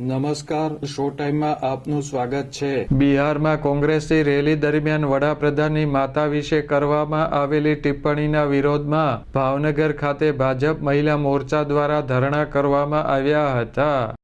નમસ્કાર શો ટાઈમમાં આપનું સ્વાગત છે. બિહારમાં કોંગ્રેસની રેલી દરમિયાન વડાપ્રધાનની માતા વિશે કરવામાં આવેલી ટિપ્પણીના વિરોધમાં ભાવનગર ખાતે ભાજપ મહિલા મોરચા દ્વારા ધરણા કરવામાં આવ્યા હતા.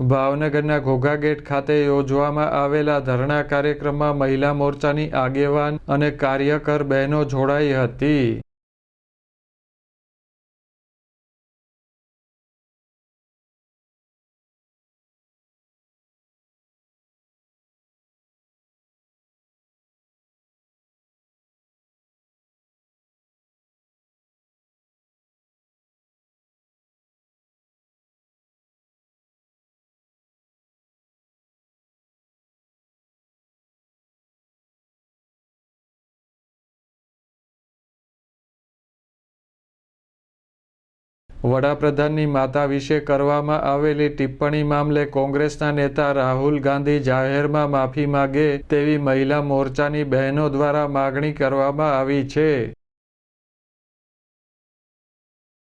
ભાવનગરના ઘોઘા ગેટ ખાતે યોજવામાં આવેલા ધરણા કાર્યક્રમમાં મહિલા મોરચાની આગેવાન અને કાર્યકર બહેનો જોડાઈ હતી. વડાપ્રધાનની માતા વિશે કરવામાં આવેલી ટિપ્પણી મામલે કોંગ્રેસના નેતા રાહુલ ગાંધી જાહેરમાં માફી માગે તેવી મહિલા મોરચાની બહેનો દ્વારા માગણી કરવામાં આવી છે.